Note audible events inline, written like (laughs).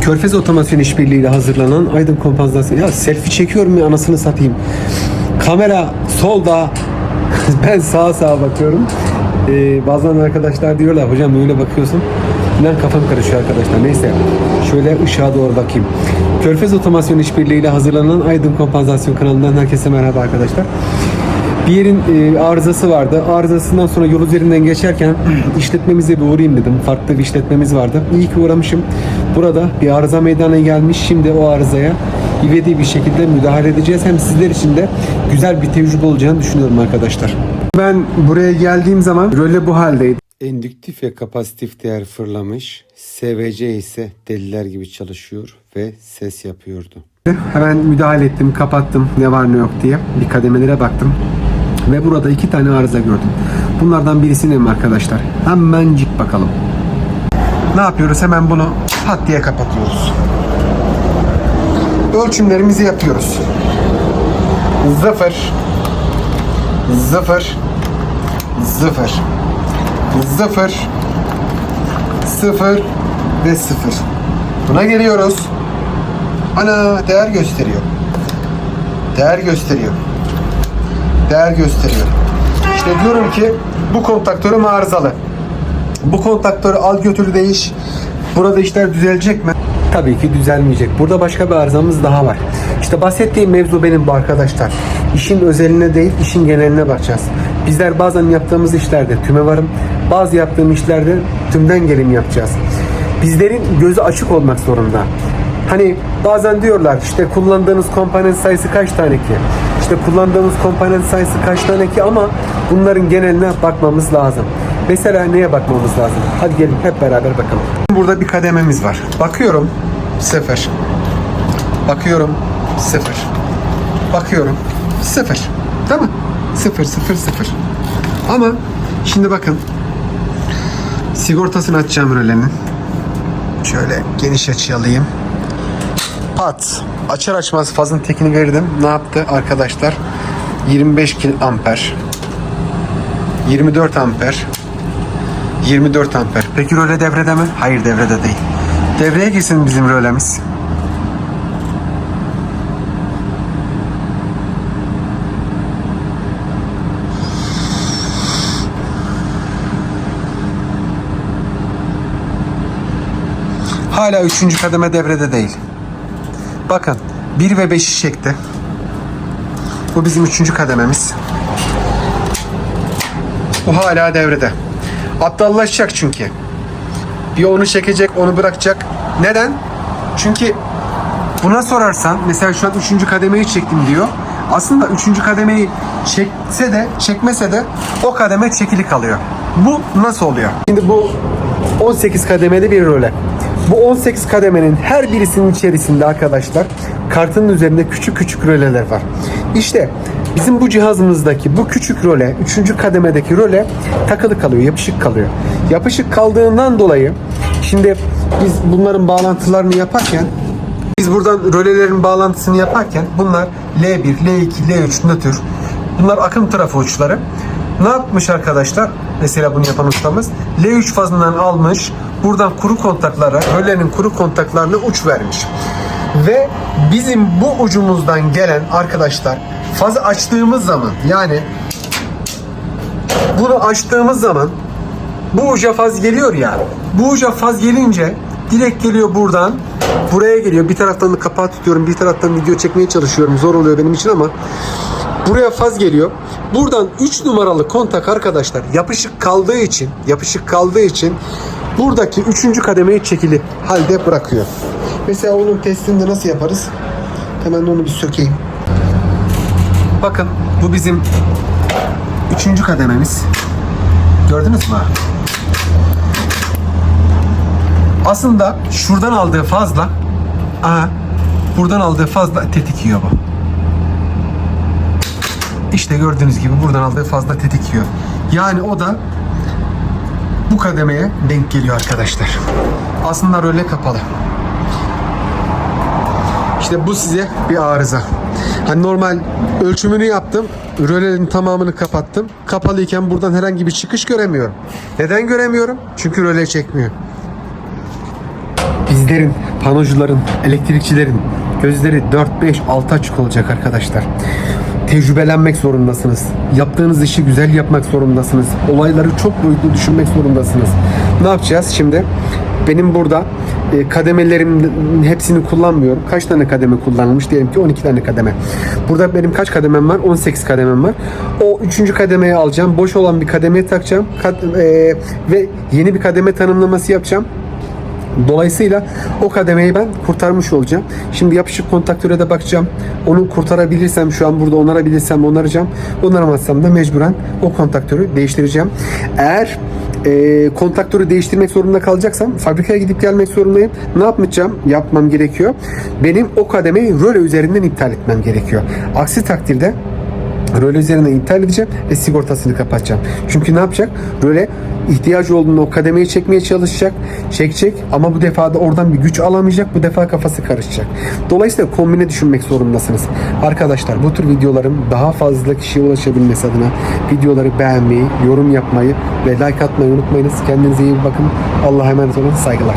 Körfez Otomasyon İşbirliği ile hazırlanan Aydın Kompansasyon. Ya selfie çekiyorum ya anasını satayım. Kamera solda. (laughs) ben sağa sağa bakıyorum. Ee, bazen arkadaşlar diyorlar hocam öyle bakıyorsun. İnan kafam karışıyor arkadaşlar. Neyse şöyle ışığa doğru bakayım. Körfez Otomasyon İşbirliği ile hazırlanan Aydın Kompansasyon kanalından herkese merhaba arkadaşlar. Bir yerin e, arızası vardı. Arızasından sonra yol üzerinden geçerken (clears throat) işletmemize bir uğrayayım dedim. Farklı bir işletmemiz vardı. İyi ki uğramışım. Burada bir arıza meydana gelmiş. Şimdi o arızaya ivedi bir şekilde müdahale edeceğiz. Hem sizler için de güzel bir tecrübe olacağını düşünüyorum arkadaşlar. Ben buraya geldiğim zaman röle bu haldeydi. Endüktif ve kapasitif değer fırlamış. SVC ise deliler gibi çalışıyor ve ses yapıyordu. Hemen müdahale ettim, kapattım ne var ne yok diye. Bir kademelere baktım. Ve burada iki tane arıza gördüm. Bunlardan birisi ne arkadaşlar? Hemencik bakalım. Ne yapıyoruz? Hemen bunu pat diye kapatıyoruz. Ölçümlerimizi yapıyoruz. Sıfır. Sıfır. Sıfır. Sıfır. Sıfır ve sıfır. Buna geliyoruz. Ana değer gösteriyor. Değer gösteriyor. Değer gösteriyor. İşte diyorum ki bu kontaktörüm arızalı. Bu kontaktörü al götür değiş. Burada işler düzelecek mi? Tabii ki düzelmeyecek. Burada başka bir arızamız daha var. İşte bahsettiğim mevzu benim bu arkadaşlar. İşin özeline değil, işin geneline bakacağız. Bizler bazen yaptığımız işlerde tüme varım, bazı yaptığım işlerde tümden gelim yapacağız. Bizlerin gözü açık olmak zorunda. Hani bazen diyorlar işte kullandığınız komponent sayısı kaç tane ki? İşte kullandığımız komponent sayısı kaç tane ki ama bunların geneline bakmamız lazım. Mesela neye bakmamız lazım? Hadi gelin hep beraber bakalım. Burada bir kadememiz var. Bakıyorum sıfır. Bakıyorum sıfır. Bakıyorum sıfır. Değil mi? Sıfır sıfır sıfır. Ama şimdi bakın sigortasını açacağım rölenin. Şöyle geniş açı alayım. Pat. Açar açmaz fazın tekini verdim. Ne yaptı arkadaşlar? 25 kil amper. 24 amper. 24 amper. Peki röle devrede mi? Hayır devrede değil. Devreye girsin bizim rölemiz. Hala üçüncü kademe devrede değil. Bakın 1 ve 5'i çekti. Bu bizim üçüncü kadememiz. Bu hala devrede. Aptallaşacak çünkü. Bir onu çekecek, onu bırakacak. Neden? Çünkü buna sorarsan mesela şu an üçüncü kademeyi çektim diyor. Aslında üçüncü kademeyi çekse de çekmese de o kademe çekili kalıyor. Bu nasıl oluyor? Şimdi bu 18 kademeli bir röle. Bu 18 kademenin her birisinin içerisinde arkadaşlar kartının üzerinde küçük küçük röleler var. İşte bizim bu cihazımızdaki bu küçük röle, 3. kademedeki röle takılı kalıyor, yapışık kalıyor. Yapışık kaldığından dolayı şimdi biz bunların bağlantılarını yaparken biz buradan rölelerin bağlantısını yaparken bunlar L1, L2, L3 nötr. Bunlar akım trafo uçları. Ne yapmış arkadaşlar? Mesela bunu yapan ustamız. L3 fazından almış. Buradan kuru kontaklara, rölenin kuru kontaklarına uç vermiş. Ve bizim bu ucumuzdan gelen arkadaşlar fazı açtığımız zaman yani bunu açtığımız zaman bu uca faz geliyor ya. Bu uca faz gelince direkt geliyor buradan buraya geliyor. Bir taraftan da kapağı tutuyorum. Bir taraftan video çekmeye çalışıyorum. Zor oluyor benim için ama buraya faz geliyor. Buradan 3 numaralı kontak arkadaşlar yapışık kaldığı için yapışık kaldığı için buradaki 3. kademeyi çekili halde bırakıyor. Mesela onun testini de nasıl yaparız? Hemen onu bir sökeyim. Bakın bu bizim 3. kadememiz. Gördünüz mü? Aslında şuradan aldığı fazla aha, buradan aldığı fazla tetik yiyor bu. İşte gördüğünüz gibi buradan aldığı fazla tetik yiyor. Yani o da bu kademeye denk geliyor arkadaşlar. Aslında röle kapalı. İşte bu size bir arıza. Hani normal ölçümünü yaptım. Rölenin tamamını kapattım. Kapalıyken buradan herhangi bir çıkış göremiyorum. Neden göremiyorum? Çünkü röle çekmiyor. bizlerin, panocuların, elektrikçilerin gözleri 4, 5, 6 açık olacak arkadaşlar. Tecrübelenmek zorundasınız. Yaptığınız işi güzel yapmak zorundasınız. Olayları çok boyutlu düşünmek zorundasınız. Ne yapacağız şimdi? Benim burada e, hepsini kullanmıyorum. Kaç tane kademe kullanılmış? Diyelim ki 12 tane kademe. Burada benim kaç kademem var? 18 kademem var. O üçüncü kademeyi alacağım. Boş olan bir kademeye takacağım. Kad- e, ve yeni bir kademe tanımlaması yapacağım. Dolayısıyla o kademeyi ben kurtarmış olacağım. Şimdi yapışık kontaktöre de bakacağım. Onu kurtarabilirsem şu an burada onarabilirsem onaracağım. Onaramazsam da mecburen o kontaktörü değiştireceğim. Eğer e, kontaktörü değiştirmek zorunda kalacaksam fabrikaya gidip gelmek zorundayım. Ne yapmayacağım? Yapmam gerekiyor. Benim o kademeyi röle üzerinden iptal etmem gerekiyor. Aksi takdirde Röle üzerinden iptal edeceğim ve sigortasını kapatacağım. Çünkü ne yapacak? Röle ihtiyacı olduğunda o kademeyi çekmeye çalışacak. Çekecek ama bu defa da oradan bir güç alamayacak. Bu defa kafası karışacak. Dolayısıyla kombine düşünmek zorundasınız. Arkadaşlar bu tür videoların daha fazla kişiye ulaşabilmesi adına videoları beğenmeyi, yorum yapmayı ve like atmayı unutmayınız. Kendinize iyi bakın. Allah'a emanet olun. Saygılar.